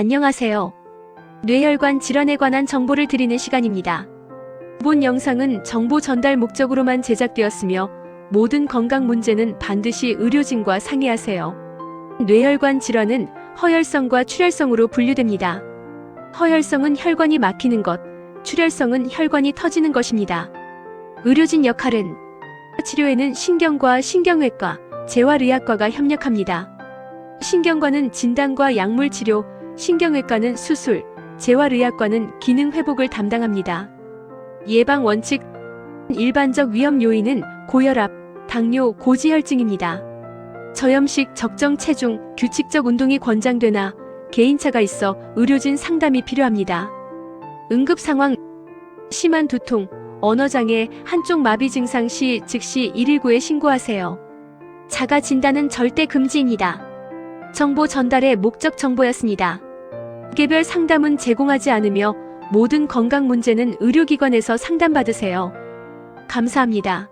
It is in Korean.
안녕하세요. 뇌혈관 질환에 관한 정보를 드리는 시간입니다. 본 영상은 정보 전달 목적으로만 제작되었으며 모든 건강 문제는 반드시 의료진과 상의하세요. 뇌혈관 질환은 허혈성과 출혈성으로 분류됩니다. 허혈성은 혈관이 막히는 것, 출혈성은 혈관이 터지는 것입니다. 의료진 역할은 치료에는 신경과 신경외과, 재활의학과가 협력합니다. 신경과는 진단과 약물 치료, 신경외과는 수술, 재활의학과는 기능 회복을 담당합니다. 예방 원칙 일반적 위험 요인은 고혈압, 당뇨, 고지혈증입니다. 저염식, 적정 체중, 규칙적 운동이 권장되나 개인차가 있어 의료진 상담이 필요합니다. 응급 상황 심한 두통, 언어장애, 한쪽 마비 증상 시 즉시 119에 신고하세요. 자가 진단은 절대 금지입니다. 정보 전달의 목적 정보였습니다. 개별 상담은 제공하지 않으며 모든 건강 문제는 의료기관에서 상담받으세요. 감사합니다.